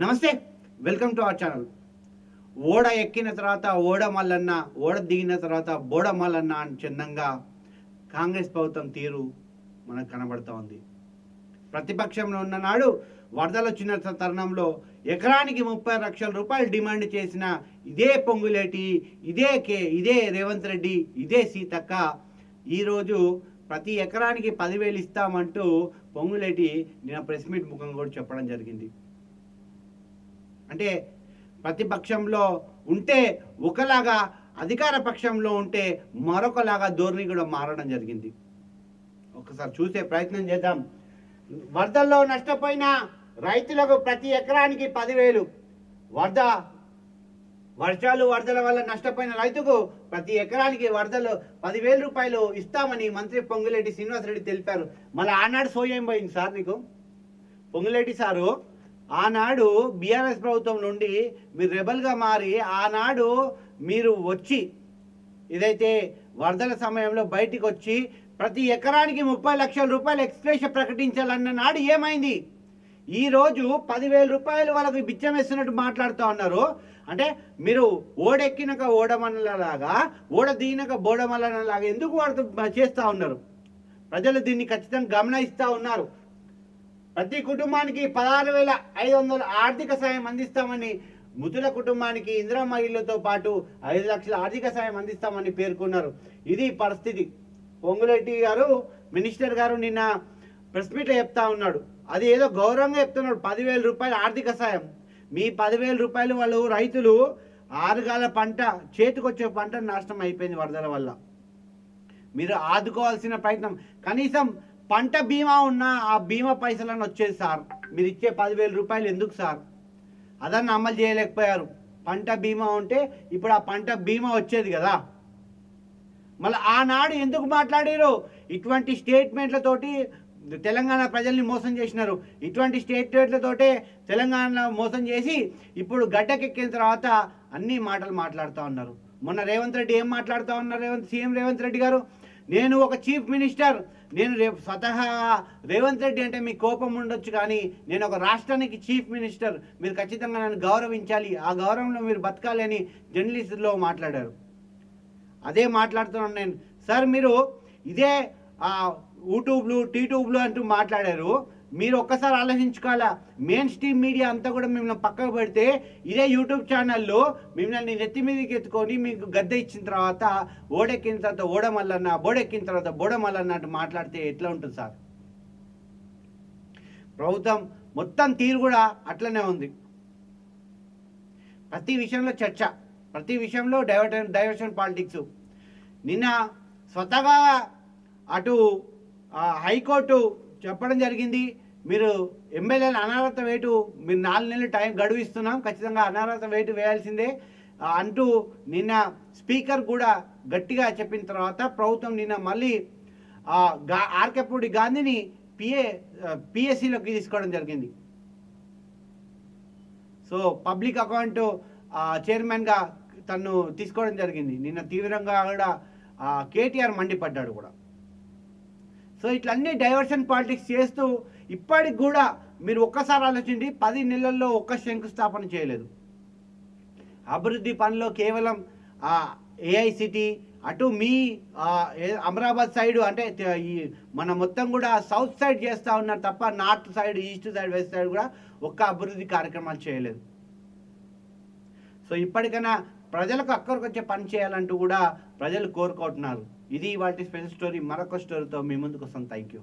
నమస్తే welcome to our channel. ఓడ ఎక్కిన తర్వాత ఓడ మల్లన్న ఓడ దిగిన తర్వాత బోడ మల్లన్న అని చిన్నంగా కాంగ్రెస్ ప్రభుత్వం తీరు మనకు కనబడుతూ ఉంది. ప్రతిపక్షంలో ఉన్న నాడు వరదలు వచ్చిన తరుణంలో ఎకరానికి ముప్పై లక్షల రూపాయలు డిమాండ్ చేసిన ఇదే పొంగులేటి ఇదే కే ఇదే రేవంత్ రెడ్డి ఇదే సీతక్క ఈరోజు ప్రతి ఎకరానికి పదివేలు ఇస్తామంటూ పొంగులేటి నిన్న ప్రెస్ మీట్ ముఖం కూడా చెప్పడం జరిగింది. అంటే ప్రతిపక్షంలో ఉంటే ఒకలాగా అధికార పక్షంలో ఉంటే మరొకలాగా ధోరణి కూడా మారడం జరిగింది. ఒకసారి చూసే ప్రయత్నం చేద్దాం. వరదల్లో నష్టపోయిన రైతులకు ప్రతి ఎకరానికి పదివేలు. వరద వర్షాలు వరదల వల్ల నష్టపోయిన రైతుకు ప్రతి ఎకరానికి వరదలు పదివేల రూపాయలు ఇస్తామని మంత్రి పొంగులేటి శ్రీనివాసరెడ్డి తెలిపారు. మళ్ళీ ఆనాడు సోయం పోయింది సార్ నీకు? పొంగులేటి సారు? ఆనాడు బీఆర్ఎస్ ప్రభుత్వం నుండి మీరు రెబల్గా మారి ఆనాడు మీరు వచ్చి ఇదైతే వరదల సమయంలో బయటికి వచ్చి ప్రతి ఎకరానికి ముప్పై లక్షల రూపాయలు ఎక్స్ప్రెషన్ ప్రకటించాలన్న నాడు ఏమైంది? ఈరోజు పదివేల రూపాయలు వాళ్ళకి బిచ్చం వేస్తున్నట్టు మాట్లాడుతూ ఉన్నారు. అంటే మీరు ఓడెక్కినాక ఓడమల్లలాగా ఓడ దిగినాక బోడమల్లలాగా ఎందుకు వాడుతూ చేస్తూ ఉన్నారు? ప్రజలు దీన్ని ఖచ్చితంగా గమనిస్తూ ఉన్నారు. ప్రతి కుటుంబానికి పదహారు వేల ఐదు వందల ఆర్థిక సాయం అందిస్తామని మృతుల కుటుంబానికి ఇందిరమ్మ ఇళ్ళతో పాటు ఐదు లక్షల ఆర్థిక సాయం అందిస్తామని పేర్కొన్నారు. ఇది పరిస్థితి. పొంగులెడ్డి గారు మినిస్టర్ గారు నిన్న ప్రెస్ మీట్లో చెప్తా ఉన్నాడు. అది ఏదో గౌరవంగా చెప్తున్నాడు. పదివేల రూపాయల ఆర్థిక సాయం. మీ పదివేల రూపాయలు వాళ్ళు రైతులు ఆరుగాల పంట చేతికొచ్చే పంట నాశనం అయిపోయింది వరదల వల్ల. మీరు ఆదుకోవాల్సిన ప్రయత్నం. కనీసం పంట బీమా ఉన్న ఆ బీమా పైసలను వచ్చేది సార్. మీరు ఇచ్చే పదివేల రూపాయలు ఎందుకు సార్? అదన్ని అమలు చేయలేకపోయారు. పంట బీమా ఉంటే ఇప్పుడు ఆ పంట బీమా వచ్చేది కదా. మళ్ళీ ఆనాడు ఎందుకు మాట్లాడారు? ఇటువంటి స్టేట్మెంట్లతోటి తెలంగాణ ప్రజల్ని మోసం చేసినారు. ఇటువంటి స్టేట్మెంట్లతోటే తెలంగాణ మోసం చేసి ఇప్పుడు గడ్డకెక్కిన తర్వాత అన్ని మాటలు మాట్లాడుతూ ఉన్నారు. మొన్న రేవంత్ రెడ్డి ఏం మాట్లాడుతూ ఉన్నారు? రేవంత్ సీఎం రేవంత్ రెడ్డి గారు? నేను ఒక చీఫ్ మినిస్టర్. నేను రేపు స్వతహా రేవంత్ రెడ్డి అంటే మీకు కోపం ఉండొచ్చు కానీ నేను ఒక రాష్ట్రానికి చీఫ్ మినిస్టర్. మీరు ఖచ్చితంగా నన్ను గౌరవించాలి. ఆ గౌరవంలో మీరు బతకాలి అని జర్నలిస్టులో మాట్లాడారు. అదే మాట్లాడుతున్నాను నేను. సార్ మీరు ఇదే యూట్యూబ్లు టీట్యూబ్లు అంటూ మాట్లాడారు. మీరు ఒక్కసారి ఆలోచించుకోవాలా? మెయిన్ స్ట్రీమ్ మీడియా అంతా కూడా మిమ్మల్ని పక్కకు పెడితే ఇదే యూట్యూబ్ ఛానల్లో మిమ్మల్ని నెత్తి మీదకి ఎత్తుకొని మీకు గద్దె ఇచ్చిన తర్వాత ఓడెక్కిన తర్వాత ఓడమల్లన్న బోడెక్కిన తర్వాత బోడమల్లన్న అంటూ మాట్లాడితే ఎట్లా ఉంటుంది సార్? ప్రభుత్వం మొత్తం తీరు కూడా అట్లనే ఉంది. ప్రతి విషయంలో చర్చ ప్రతి విషయంలో డైవర్షన్ డైవర్షన్ పాలిటిక్స్. నిన్న స్వతగా అటు హైకోర్టు చెప్పడం జరిగింది. మీరు ఎమ్మెల్యేలు అనర్హత వేటు మీరు నాలుగు నెలలు టైం గడువు ఇస్తున్నాం ఖచ్చితంగా అనర్హత వేటు వేయాల్సిందే. అంటూ నిన్న స్పీకర్ కూడా గట్టిగా చెప్పిన తర్వాత ప్రభుత్వం నిన్న మళ్ళీ గా ఆర్కెపూడి గాంధీని పిఏ పిఎస్సిలోకి తీసుకోవడం జరిగింది. సో పబ్లిక్ అకౌంట్ చైర్మన్గా తను తీసుకోవడం జరిగింది. నిన్న తీవ్రంగా కూడా కేటీఆర్ మండిపడ్డాడు కూడా. సో ఇట్లన్నీ డైవర్షన్ పాలిటిక్స్ చేస్తూ ఇప్పటికి కూడా మీరు ఒక్కసారి ఆలోచించి పది నెలల్లో ఒక్క శంకుస్థాపన చేయలేదు. అభివృద్ధి పనిలో కేవలం ఏఐసిటీ అటు మీ అమరాబాద్ సైడ్ అంటే ఈ మన మొత్తం కూడా సౌత్ సైడ్ చేస్తూ ఉన్నారు తప్ప north side east side west side కూడా ఒక్క అభివృద్ధి కార్యక్రమాలు చేయలేదు. సో ఇప్పటికైనా ప్రజలకు అక్కడికి వచ్చే పని చేయాలంటూ కూడా ప్రజలు కోరుకుంటున్నారు. ఇది వాటి స్పెషల్ స్టోరీ మరొక స్టోరీతో మీ ముందుకు వస్తాం. Thank you